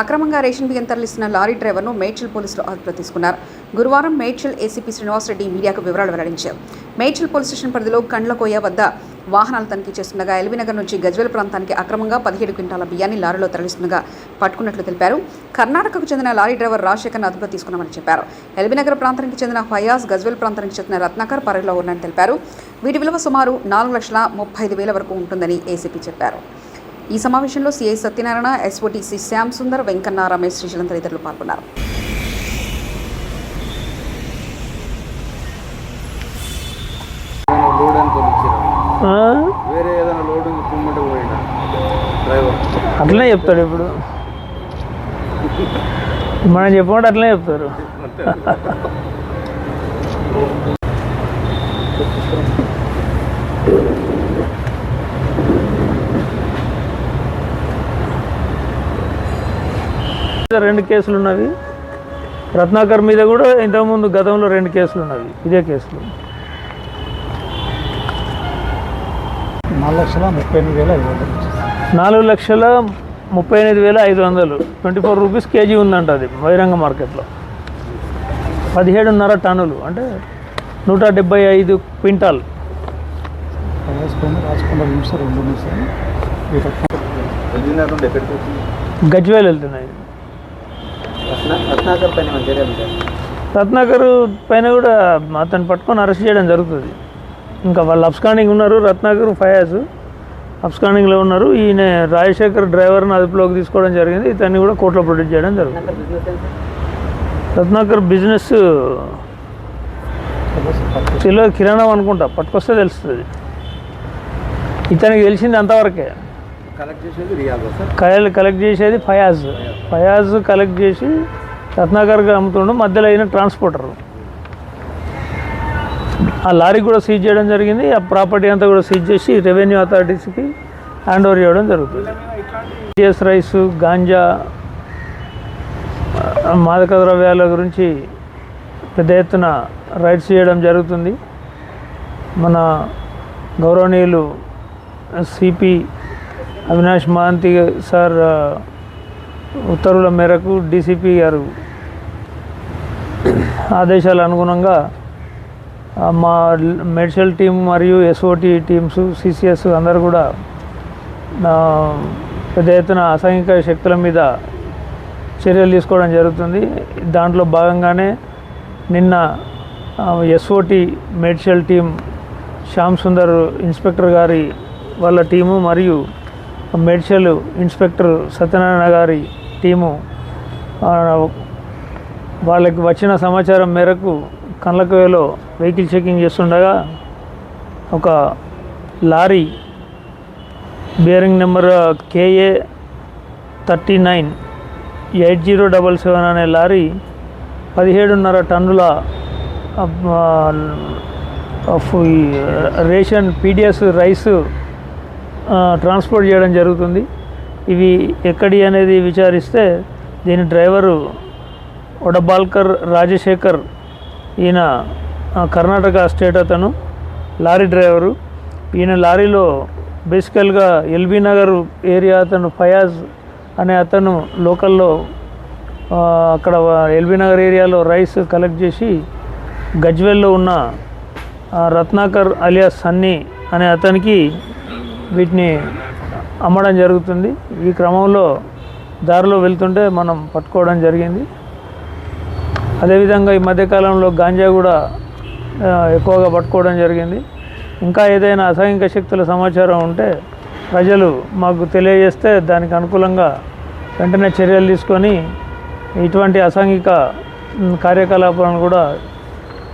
అక్రమంగా రేషన్ బియ్యం తరలిస్తున్న లారీ డ్రైవర్ను మేడ్చల్ పోలీసులు అదుపులో తీసుకున్నారు. గురువారం మేడ్చల్ ఏసీపీ శ్రీనివాసరెడ్డి మీడియాకు వివరాలు వెల్లడించారు. మేడ్చల్ పోలీస్ స్టేషన్ పరిధిలో కండ్లకోయ వద్ద వాహనాలు తనిఖీ చేస్తుండగా ఎల్బీనగర్ నుంచి గజ్వేల్ ప్రాంతానికి అక్రమంగా పదిహేడు క్వింటాల బియ్యాన్ని లారీలో తరలిస్తుండగా పట్టుకున్నట్లు తెలిపారు. కర్ణాటకకు చెందిన లారీ డ్రైవర్ రాజశేఖర్ను అదుపులో తీసుకున్నామని చెప్పారు. ఎల్బీనగర్ ప్రాంతానికి చెందిన ఫయాజ్ గజ్వేల్ ప్రాంతానికి చెందిన రత్నాకర్ పరిధిలో ఉన్నారని తెలిపారు. వీటి విలువ సుమారు నాలుగు లక్షల ముప్పై ఐదు వేల వరకు ఉంటుందని ఏసీపీ చెప్పారు. ఈ సమావేశంలో సీఐ సత్యనారాయణ ఎస్ఓటీసీ శ్యామ్ సుందర్ వెంకన్న రమేష్ శ్రీశైలం తదితరులు పాల్గొన్నారు? వేరే ఏదైనా లోడ్ కుమ్మంటే పోయినా? డ్రైవర్. అట్లనే చెప్తాడు ఇప్పుడు. మనం చెప్పమంటే అట్లనే చెప్తారు. రెండు కేసులు ఉన్నవి. రత్నాకర్ మీద కూడా ఇంతకుముందు గతంలో రెండు కేసులు ఉన్నవి. ఇదే కేసులు. నాలుగు లక్షల ముప్పై ఎనిమిది వేల ఐదు వందలు. నాలుగు లక్షల ముప్పై ఎనిమిది వేల ఐదు వందలు ట్వంటీ ఫోర్ రూపీస్ కేజీ ఉందంట అది బహిరంగ మార్కెట్లో. పదిహేడున్నర టన్నులు అంటే నూట డెబ్బై ఐదు క్వింటాల్. వేసుకొని వెళ్తున్నాయి నిమిషం రెండు నిమిషాలు ఈ రకం ఎల్బీనగర్ నుండి ఎక్కడికి వచ్చింది గజ్వేల్ వెళ్తున్నాయి రత్నాకర్ పైన చర్యలు రత్నాకర్ పైన కూడా అతను పట్టుకొని అరెస్ట్ చేయడం జరుగుతుంది. ఇంకా వాళ్ళు అబ్స్కాండింగ్ ఉన్నారు రత్నాకర్ ఫయాజ్ అబ్స్కాండింగ్లో ఉన్నారు. ఈయన రాజశేఖర్ డ్రైవర్ని అదుపులోకి తీసుకోవడం జరిగింది. ఇతన్ని కూడా కోర్టులో ప్రొడ్యూస్ చేయడం జరుగుతుంది. రత్నాకర్ బిజినెస్ తెలియదు కిరాణం అనుకుంటా పట్టుకొస్తే తెలుస్తుంది. ఇతనికి తెలిసింది అంతవరకే. కలెక్ట్ చేసేది కలెక్ట్ చేసేది ఫయాజ్. ఫయాజ్ కలెక్ట్ చేసి రత్నాకర్గా అమ్ముతుండు మధ్యలో అయిన ట్రాన్స్పోర్టర్ ఆ లారీ కూడా సీజ్ చేయడం జరిగింది ఆ ప్రాపర్టీ అంతా కూడా సీజ్ చేసి రెవెన్యూ అథారిటీస్కి హ్యాండ్ ఓవర్ చేయడం జరుగుతుంది. జిఎస్ రైస్ గాంజా మాదక ద్రవ్యాల గురించి పెద్ద ఎత్తున రైడ్స్ చేయడం జరుగుతుంది. మన గౌరవనీయులు సిపి అవినాష్ మహాంతి సార్ ఉత్తర్వుల మేరకు డీసీపీ గారు ఆదేశాల అనుగుణంగా మా మెడికల్ టీం మరియు ఎస్ఓటి టీమ్స్ సిసిఎస్ అందరూ కూడా పెద్ద ఎత్తున అసాంఘిక శక్తుల మీద చర్యలు తీసుకోవడం జరుగుతుంది. దాంట్లో భాగంగానే నిన్న SOT medical team Shyam Sundar inspector గారి వాళ్ళ టీము మరియు మెడిషల్ ఇన్స్పెక్టర్ సత్యనారాయణ గారి టీము వాళ్ళకి వచ్చిన సమాచారం మేరకు కళ్ళకవేలో వెహికల్ చెకింగ్ చేస్తుండగా ఒక lorry bearing number KA thirty nine eight zero double seven అనే లారీ పదిహేడున్నర టన్నుల ఫు- రేషన్ పీడిఎస్ రైస్ ట్రాన్స్పోర్ట్ చేయడం జరుగుతుంది. ఇవి ఎక్కడి అనేది విచారిస్తే దీని డ్రైవరు వడబాల్కర్ రాజశేఖర్ ఈయన కర్ణాటక స్టేట్ అతను లారీ డ్రైవరు. ఈయన లారీలో బేసికల్గా ఎల్బీ నగర్ ఏరియా అతను ఫయాజ్ అనే అతను లోకల్లో అక్కడ ఎల్బీ నగర్ ఏరియాలో రైస్ కలెక్ట్ చేసి గజ్వెల్లో ఉన్న రత్నాకర్ అలియా సన్నీ అనే అతనికి వీటిని అమ్మడం జరుగుతుంది. ఈ క్రమంలో దారిలో వెళ్తుంటే మనం పట్టుకోవడం జరిగింది. అదేవిధంగా ఈ మధ్యకాలంలో గాంజా కూడా ఎక్కువగా పట్టుకోవడం జరిగింది. ఇంకా ఏదైనా అసాంఘిక శక్తుల సమాచారం ఉంటే ప్రజలు మాకు తెలియజేస్తే దానికి అనుకూలంగా వెంటనే చర్యలు తీసుకొని ఇటువంటి అసాంఘిక కార్యకలాపాలను కూడా